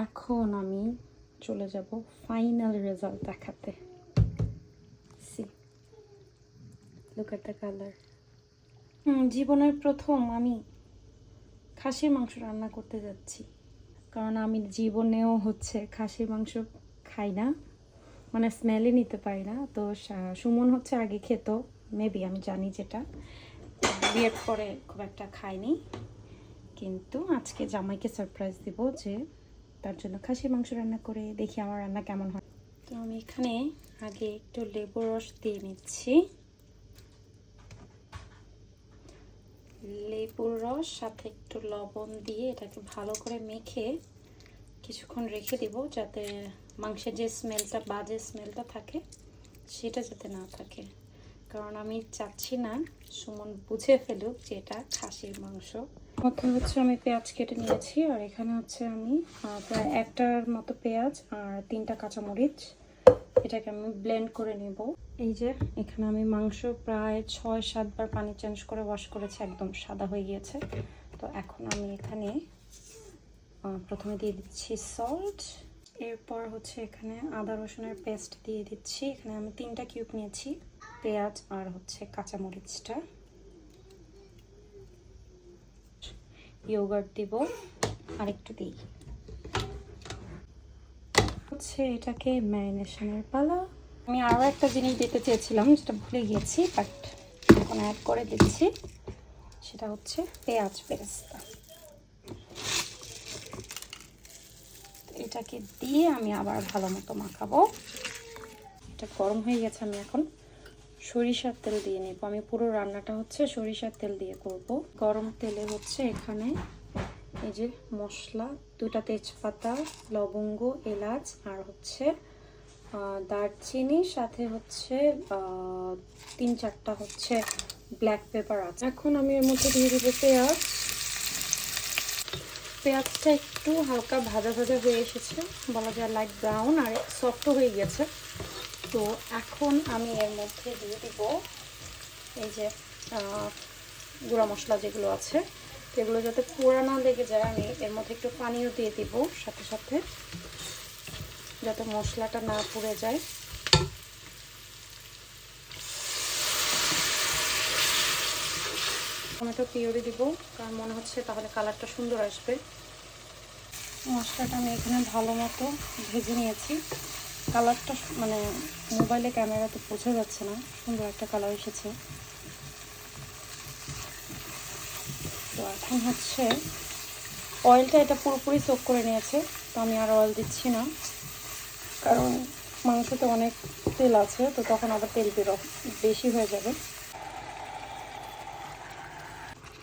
এখন আমি চলে যাব ফাইনাল রেজাল্ট দেখাতে। সি লুক কালার জীবনের প্রথম আমি খাসির মাংস রান্না করতে যাচ্ছি। কারণ আমি জীবনেও হচ্ছে খাসির মাংস খাই না মানে স্মেলই নিতে পারি না। তো সুমন হচ্ছে আগে খেত মেবি আমি জানি যেটা। বিয়ের পরে খুব একটা খাইনি। কিন্তু আজকে জামাইকে সারপ্রাইজ দিব যে তার জন্য খাসির মাংস রান্না করে দেখি আমার রান্না কেমন হয়। তো আমি এখানে আগে একটু লেবুর রস দিয়ে নিচ্ছি। লেবুর রস, সাথে একটু লবণ দিয়ে এটাকে ভালো করে মেখে কিছুক্ষণ রেখে দিব যাতে মাংসের যে স্মেলটা বাজে স্মেলটা থাকে, সেটা যাতে না থাকে। কারণ আমি চাচ্ছি না সুমন বুঝে ফেলুক যে এটা খাসির মাংস। মধ্যে হচ্ছে আমি পেঁয়াজ কেটে নিয়েছি, আর এখানে হচ্ছে আমি প্রায় একটার মতো পেঁয়াজ আর তিনটা কাঁচামরিচ, এটাকে আমি ব্লেন্ড করে নেব। এই যে, এখানে আমি মাংস প্রায় ছয় সাতবার পানি চেঞ্জ করে ওয়াশ করেছি, একদম সাদা হয়ে গিয়েছে। তো এখন আমি এখানে প্রথমে দিয়ে দিচ্ছি সল্ট এরপর হচ্ছে এখানে আদা রসুনের পেস্ট দিয়ে দিচ্ছি। এখানে আমি তিনটা কিউব নিয়েছি, পেঁয়াজ আর হচ্ছে কাঁচামরিচটা। ইয়োগার্ট দিব। আর একটু দিই। হচ্ছে এটাকে ম্যারিনেশনের পালা। আমি আরও একটা জিনিস দিতে চেয়েছিলাম, যেটা ভুলে গিয়েছি বাট এখন অ্যাড করে দিচ্ছি। সেটা হচ্ছে পেঁয়াজ বেরেস্তা। এটাকে দিয়ে আমি আবার ভালো মতো মাখাবো। এটা গরম হয়ে গেছে আমি এখন। সরিষার তেল দিয়ে নেব। আমি পুরো রান্নাটা হচ্ছে সরিষার তেল দিয়ে করব। গরম তেলে হচ্ছে এখানে এই যে মশলা দুটা তেজপাতা, লবঙ্গ, এলাচ আর হচ্ছে দারচিনি, সাথে হচ্ছে তিন চারটা হচ্ছে ব্ল্যাক পেপার আছে। এখন আমি এর মধ্যে দিয়ে দেবো পেঁয়াজ। পেঁয়াজটা একটু হালকা ভাজা ভাজা হয়ে এসেছে। বলা যায় লাইট ব্রাউন আর সফট হয়ে গেছে। তো এখন আমি এর মধ্যে দিয়ে দিব এই যে গুঁড়া মশলা যেগুলো আছে, এগুলো যাতে পোড়া না লেগে যায়, আমি এর মধ্যে একটু পানিও দিয়ে দিব সাথে সাথে, যাতে মশলাটা না পুড়ে যায়। টমেটো পিওরি দিব, কারণ মনে হচ্ছে তাহলে কালারটা সুন্দর আসবে। মশলাটা আমি এখানে ভালো মতো ভেজে নিয়েছি। কালারটা মানে মোবাইলে ক্যামেরাতে বোঝা যাচ্ছে না। সুন্দর একটা কালার এসেছে। তো এখন হচ্ছে অয়েলটা এটা পুরোপুরি সোক করে নিয়েছে, তো আমি আর অয়েল দিচ্ছি না। কারণ মাংসতে অনেক তেল আছে, তো তখন আবার তেল বেরো বেশি হয়ে যাবে।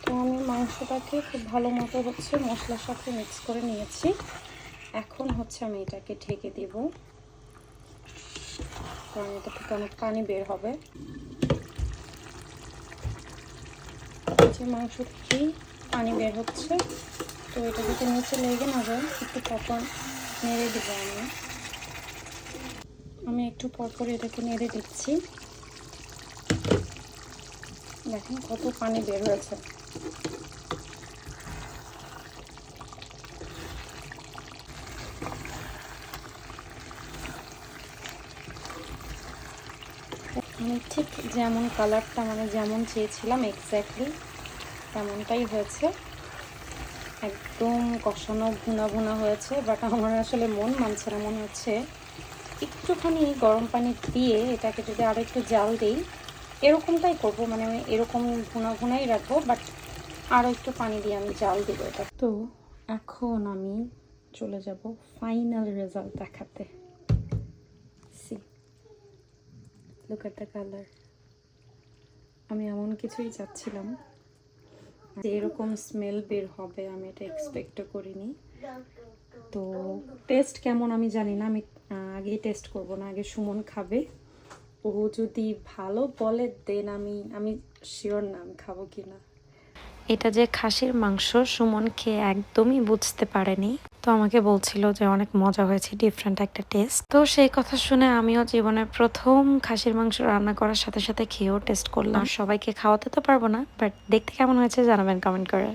তো আমি মাংসটাকে খুব ভালো মতো হচ্ছে মশলার সাথে মিক্স করে নিয়েছি। এখন হচ্ছে আমি এটাকে ঢেকে দেব। কারণ এটা থেকে অনেক পানি বের হবে। যে মাংস থেকেই পানি বের হচ্ছে, তো এটা যাতে নিচে লেগে না যায়, একটু পরপর নেড়ে দেবো আমি। আমি একটু পরপর এটাকে নেড়ে দিচ্ছি। দেখেন কত পানি বের হয়েছে। আমি ঠিক যেমন কালারটা মানে যেমন চেয়েছিলাম এক্স্যাক্টলি তেমনটাই হয়েছে। একদম কষানো, ভুনা ভুনা হয়েছে বাট আমার আসলে মন মানছে না, মনে হচ্ছে একটুখানি গরম পানি দিয়ে এটাকে যদি আরও একটু জাল দিই, এরকমটাই করব মানে আমি এরকম ভুনা ভুনাই রাখব বাট আরও একটু পানি দিয়ে আমি জাল দেবো এটা। তো এখন আমি চলে যাব ফাইনাল রেজাল্ট দেখাতে। Look at the colour. আমি এমন কিছুই চাচ্ছিলাম। যে এরকম স্মেল বের হবে, আমি এটা এক্সপেক্টও করিনি। তো টেস্ট কেমন আমি জানি না, আমি আগে টেস্ট করব না, আগে সুমন খাবে। ও যদি ভালো বলে দেন আমি আমি শিওর না আমি খাব কি না এটা যে খাসির মাংস সুমন খেয়ে একদমই বুঝতে পারেনি। তো আমাকে বলছিল যে অনেক মজা হয়েছে ডিফারেন্ট একটা টেস্ট তো সেই কথা শুনে আমিও জীবনের প্রথম খাসির মাংস রান্না করার সাথে সাথে খেয়েও টেস্ট করলাম। সবাইকে খাওয়াতে তো পারব না বাট দেখতে কেমন হয়েছে জানাবেন কমেন্ট করে।